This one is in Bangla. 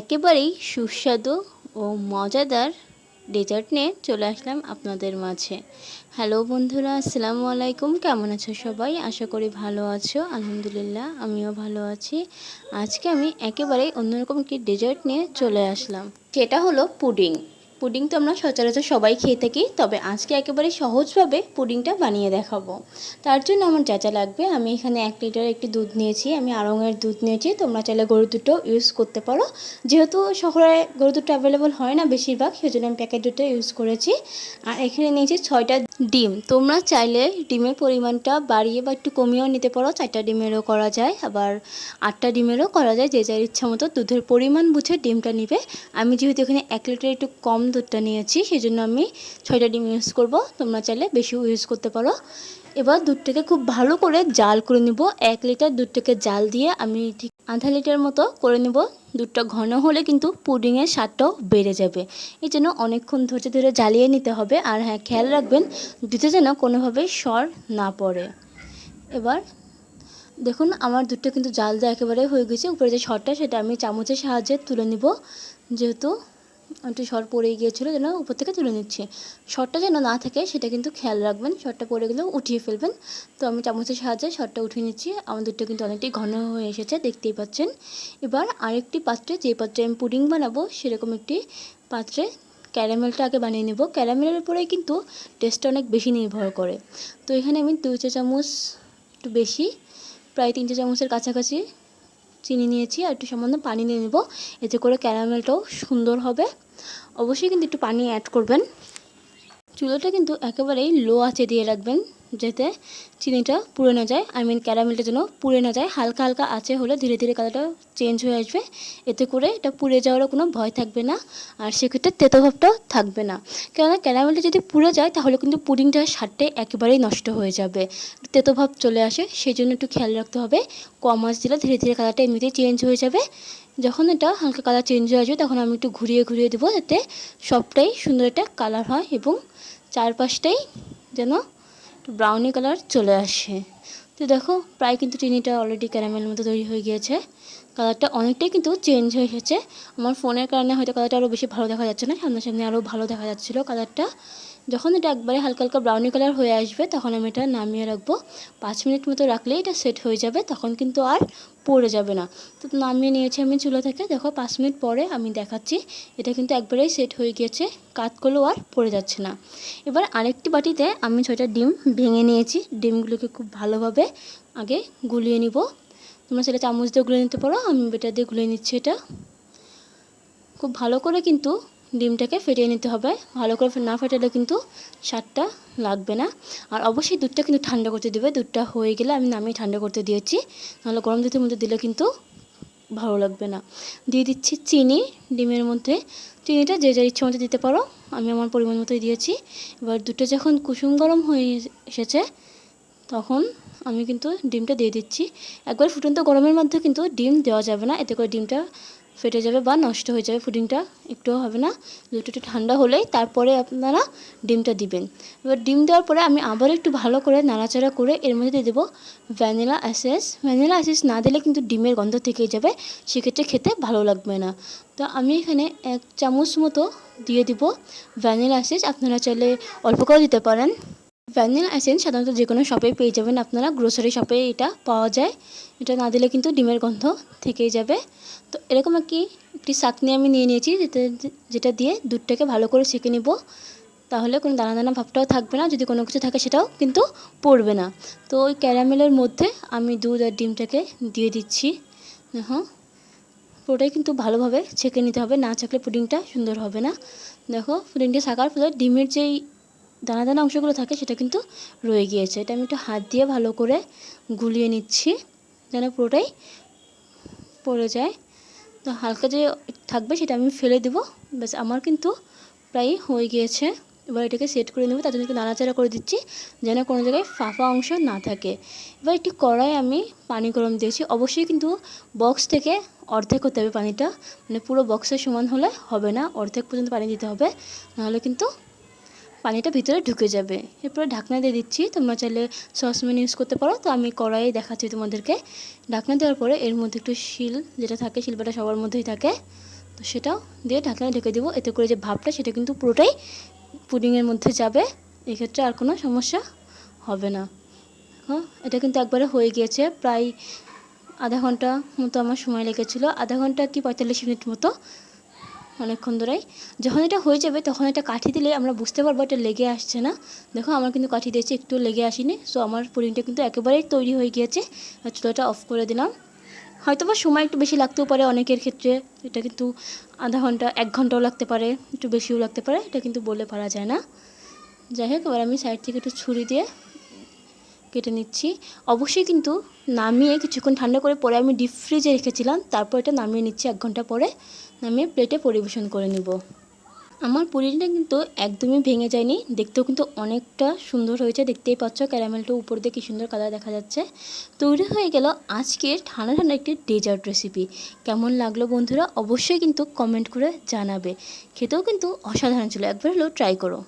একেবারেই সুস্বাদু ও মজাদার ডেজার্ট নিয়ে চলে আসলাম আপনাদের মাঝে। হ্যালো বন্ধুরা, আসসালামু আলাইকুম। কেমন আছো সবাই? আশা করি ভালো আছো। আলহামদুলিল্লাহ, আমিও ভালো আছি। আজকে আমি একেবারেই অন্যরকম একটি ডেজার্ট নিয়ে চলে আসলাম। সেটা হলো পুডিং। পুডিং তো আমরা সচরাচর সবাই খেয়ে থাকি, তবে আজকে একেবারে সহজভাবে পুডিংটা বানিয়ে দেখাবো। তার জন্য আমার যা যা লাগবে, আমি এখানে এক লিটার একটি দুধ নিয়েছি, আমি আড়ঙের দুধ নিয়েছি, তোমরা চাইলে গরু দুটো ইউজ করতে পারো। যেহেতু শহরে গরু দুটো অ্যাভেলেবল হয় না বেশিরভাগ, সেজন্য আমি প্যাকেট দুটো ইউজ করেছি। আর এখানে নিয়েছি ছয়টা ডিম। তোমরা চাইলে ডিমের পরিমাণটা বাড়িয়ে বা একটু কমিয়েও নিতে পারো। চারটা ডিমেরও করা যায়, আবার আটটা ডিমেরও করা যায়। যে যার ইচ্ছা মতো দুধের পরিমাণ বুঝে ডিমটা নিবে। আমি যেহেতু এখানে এক লিটার একটু কম দুধটা নিয়েছি সেই জন্য আমি ছয়টা ডিম ইউজ করব। তোমরা চাইলে বেশিও ইউজ করতে পারো। এবার দুধটাকে খুব ভালো করে জাল করে নিব। এক লিটার দুধটাকে জাল দিয়ে আমি ঠিক আধা লিটার মতো করে নেব। দুধটা ঘন হলে কিন্তু পুডিংয়ের স্বাদটাও বেড়ে যাবে। এই জন্য অনেকক্ষণ ধৈর্য ধরে জ্বালিয়ে নিতে হবে। আর হ্যাঁ খেয়াল রাখবেন, দুধে যেন কোনোভাবেই সর না পড়ে। এবার দেখুন, আমার দুধটা কিন্তু জাল দেওয়া একেবারে হয়ে গেছে। উপরে যে সরটা, সেটা আমি চামচের সাহায্যে তুলে নিব। যেহেতু একটু সর পড়ে গিয়েছিল যেন উপর থেকে তুলে নিচ্ছি। সরটা যেন না থাকে সেটা কিন্তু খেয়াল রাখবেন সরটা পড়ে গেলেও উঠিয়ে ফেলবেন। তো আমি চামচের সাহায্যে সরটা উঠিয়ে নিচ্ছি। আমার দুধটা কিন্তু অনেকটাই ঘন হয়ে এসেছে, দেখতেই পাচ্ছেন। এবার আরেকটি পাত্রে, যে পাত্রে আমি পুডিং বানাবো, সেরকম একটি পাত্রে ক্যারামেলটা আগে বানিয়ে নেব। ক্যারামেলের উপরেই কিন্তু টেস্টটা অনেক বেশি নির্ভর করে। তো এখানে আমি দুই চা চামচ একটু বেশি, প্রায় তিন চা চামচের কাছাকাছি চিনি নিয়েছি আর একটু সামান্য পানি নিয়ে নেব। এতে করে ক্যারামেলটাও সুন্দর হবে। অবশ্যই কিন্তু একটু পানি অ্যাড করবেন। চুলোটা কিন্তু একেবারেই লো আঁচে দিয়ে রাখবেন। যাতে চিনিটা পুড়ে না যায় আই মিন ক্যারামেলটা যেন পুড়ে না যায়, হালকা হালকা আছে হলে ধীরে ধীরে কালারটা চেঞ্জ হয়ে আসবে। এতে করে এটা পুড়ে যাওয়ারও কোনো ভয় থাকবে না আর সেক্ষেত্রে তেতো তেতোভাবটাও থাকবে না। কেননা ক্যারামেলটা যদি পুড়ে যায়, তাহলে কিন্তু পুডিংটার স্বাদটাই একেবারেই নষ্ট হয়ে যাবে। তেতোভাব চলে আসে, সেই জন্য একটু খেয়াল রাখতে হবে। কম আঁচ দিলে ধীরে ধীরে কালারটা এমনিতেই চেঞ্জ হয়ে যাবে। যখন এটা হালকা কালার চেঞ্জ হয়ে আসবে, তখন আমি একটু ঘুরিয়ে ঘুরিয়ে দেবো যাতে সবটাই সুন্দর একটা কালার হয় এবং চারপাশটাই যেন ব্রাউনি কালার চলে আসে। তো দেখো, প্রায় কিন্তু চিনিটা অলরেডি ক্যারামেল মতো তৈরি হয়ে গিয়েছে। কালারটা অনেকটাই কিন্তু চেঞ্জ হয়ে এসেছে। আমার ফোনের কারণে হয়তো কালারটা আরও বেশি ভালো দেখা যাচ্ছে না, সামনাসামনি আরও ভালো দেখা যাচ্ছিল কালারটা যখন এটা একবারে হালকা হালকা ব্রাউনি কালার হয়ে আসবে, তখন আমি এটা নামিয়ে রাখব। পাঁচ মিনিট মতো রাখলেই এটা সেট হয়ে যাবে, তখন কিন্তু আর পড়ে যাবে না। তো নামিয়ে নিয়েছি আমি চুলো থেকে। দেখো, পাঁচ মিনিট পরে আমি দেখাচ্ছি, এটা কিন্তু একবারেই সেট হয়ে গিয়েছে কাত করলেও আর পড়ে যাচ্ছে না। এবার আরেকটি বাটিতে আমি ছয়টা ডিম ভেঙে নিয়েছি। ডিমগুলোকে খুব ভালোভাবে আগে গুলিয়ে নিব। তোমরা সেটা চামচ দিয়ে গুলিয়ে নিতে পারো, আমি বেটার দিয়ে গুলিয়ে নিচ্ছি এটা। খুব ভালো করে কিন্তু ডিমটাকে ফেটিয়ে নিতে হবে। ভালো করে না ফেটালে কিন্তু স্বাদটা লাগবে না। আর অবশ্যই দুধটা কিন্তু ঠান্ডা করতে দেবে। দুধটা হয়ে গেলে আমি নামিয়ে ঠান্ডা করতে দিয়েছি। নাহলে গরম দুধের মধ্যে দিলে কিন্তু ভালো লাগবে না। দিয়ে দিচ্ছি চিনি। ডিমের মধ্যে চিনিটা যে যার ইচ্ছে মতো দিতে পারো। আমি আমার পরিমাণ মতোই দিয়েছি। এবার দুধটা যখন কুসুম গরম হয়ে এসেছে, তখন আমি কিন্তু ডিমটা দিয়ে দিচ্ছি। একবার ফুটন্ত গরমের মধ্যে কিন্তু ডিম দেওয়া যাবে না। এতে করে ডিমটা ফেটে যাবে বা নষ্ট হয়ে যাবে, পুডিংটা একটুও হবে না। দুধটা একটু ঠান্ডা হলেই তারপরে আপনারা ডিমটা দিবেন। এবার ডিম দেওয়ার পরে আমি আবার একটু ভালো করে নাড়াচাড়া করে এর মধ্যে দিয়ে দেবো ভ্যানিলা অ্যাসেস। ভ্যানিলা অ্যাসেস না দিলে কিন্তু ডিমের গন্ধ থেকেই যাবে, সেক্ষেত্রে খেতে ভালো লাগবে না। তো আমি এখানে এক চামচ মতো দিয়ে দিব ভ্যানিলা অ্যাসেস। আপনারা চাইলে অল্প করে দিতে পারেন। ভ্যানিলা এসেন্স সাধারণত যে কোনো শপে পেয়ে যাবেন। আপনারা গ্রোসারি শপে এটা পাওয়া যায়। এটা না দিলে কিন্তু ডিমের গন্ধ থেকেই যাবে। তো এরকম একটি একটি চাকনি আমি নিয়ে নিয়েছি যেটা যেটা দিয়ে দুধটাকে ভালো করে সেঁকে নিব। তাহলে কোনো দানা দানা ভাবটাও থাকবে না। যদি কোনো কিছু থাকে সেটাও কিন্তু পড়বে না। তো ওই ক্যারামেলের মধ্যে আমি দুধ আর ডিমটাকে দিয়ে দিচ্ছি। হ্যাঁ পুরোটাই কিন্তু ভালোভাবে ছেঁকে নিতে হবে। না ছাকলে পুডিংটা সুন্দর হবে না। দেখো, পুডিংটা ছাকার ফলে ডিমের যেই দানা দানা অংশগুলো থাকে সেটা কিন্তু রয়ে গিয়েছে। এটা আমি একটু হাত দিয়ে ভালো করে গুলিয়ে নিচ্ছি যেন পুরোটাই পড়ে যায়। তো হালকা যে থাকবে সেটা আমি ফেলে দেবো। ব্যাস, আমার কিন্তু প্রায় হয়ে গিয়েছে। এবার এটাকে সেট করে নেব, তার জন্য নাড়াচাড়া করে দিচ্ছি যেন কোনো জায়গায় ফাঁফা অংশ না থাকে। এবার একটি কড়াই আমি পানি গরম দিয়েছি। অবশ্যই কিন্তু বক্স থেকে অর্ধেক হতে হবে পানিটা। মানে পুরো বক্সের সমান হলে হবে না। অর্ধেক পর্যন্ত পানি দিতে হবে। নাহলে কিন্তু পানিটা ভিতরে ঢুকে যাবে। এরপরে ঢাকনা দিয়ে দিচ্ছি। তোমরা চাইলে সসপ্যান ইউজ করতে পারো। তো আমি কড়াইয়ে দেখাচ্ছি তোমাদেরকে। ঢাকনা দেওয়ার পরে এর মধ্যে একটু শিল যেটা থাকে, শিল্পটা সবার মধ্যেই থাকে, তো সেটাও দিয়ে ঢাকনা ঢেকে দেবো। এতে করে যে ভাবটা, সেটা কিন্তু পুরোটাই পুডিংয়ের মধ্যে যাবে। এক্ষেত্রে আর কোনো সমস্যা হবে না। হ্যাঁ এটা কিন্তু একবারে হয়ে গিয়েছে। প্রায় আধা ঘণ্টা মতো আমার সময় লেগেছিলো। আধা ঘণ্টা কি পঁয়তাল্লিশ মিনিট মতো অনেকক্ষণ ধরেই। যখন এটা হয়ে যাবে, তখন এটা কাঠি দিলে আমরা বুঝতে পারব এটা লেগে আসছে না। দেখো, আমার কিন্তু কাঠি দিয়েছে, একটু লেগে আসেনি। সো আমার পুডিংটা কিন্তু একেবারেই তৈরি হয়ে গিয়েছে। চুলাটা অফ করে দিলাম। হয়তো বা সময় একটু বেশি লাগতেও পারে অনেকের ক্ষেত্রে। এটা কিন্তু আধা ঘণ্টা, এক ঘন্টাও লাগতে পারে, একটু বেশিও লাগতে পারে। এটা কিন্তু বলে পারা যায় না। যাই হোক, এবার আমি সাইড থেকে একটু ছুরি দিয়ে কেটে নিচ্ছি। অবশ্যই কিন্তু নামিয়ে কিছুক্ষণ ঠান্ডা করে পরে আমি ডিপ ফ্রিজে রেখেছিলাম, তারপর এটা নামিয়ে নিচ্ছি এক ঘণ্টা পরে। নামিয়ে প্লেটে পরিবেশন করে নেব। আমার পুরিটা কিন্তু একদমই ভেঙে যায়নি, দেখতেও কিন্তু অনেকটা সুন্দর হয়েছে, দেখতেই পাচ্ছ ক্যারামেলটা উপর দিয়ে কি সুন্দর কালার দেখা যাচ্ছে। তৈরি হয়ে গেল আজকের ঠান্ডা ঠান্ডা একটি ডেজার্ট রেসিপি কেমন লাগল বন্ধুরা অবশ্যই কিন্তু কমেন্ট করে জানাবে। খেতেও কিন্তু অসাধারণ ছিল, একবার হলেও ট্রাই করো।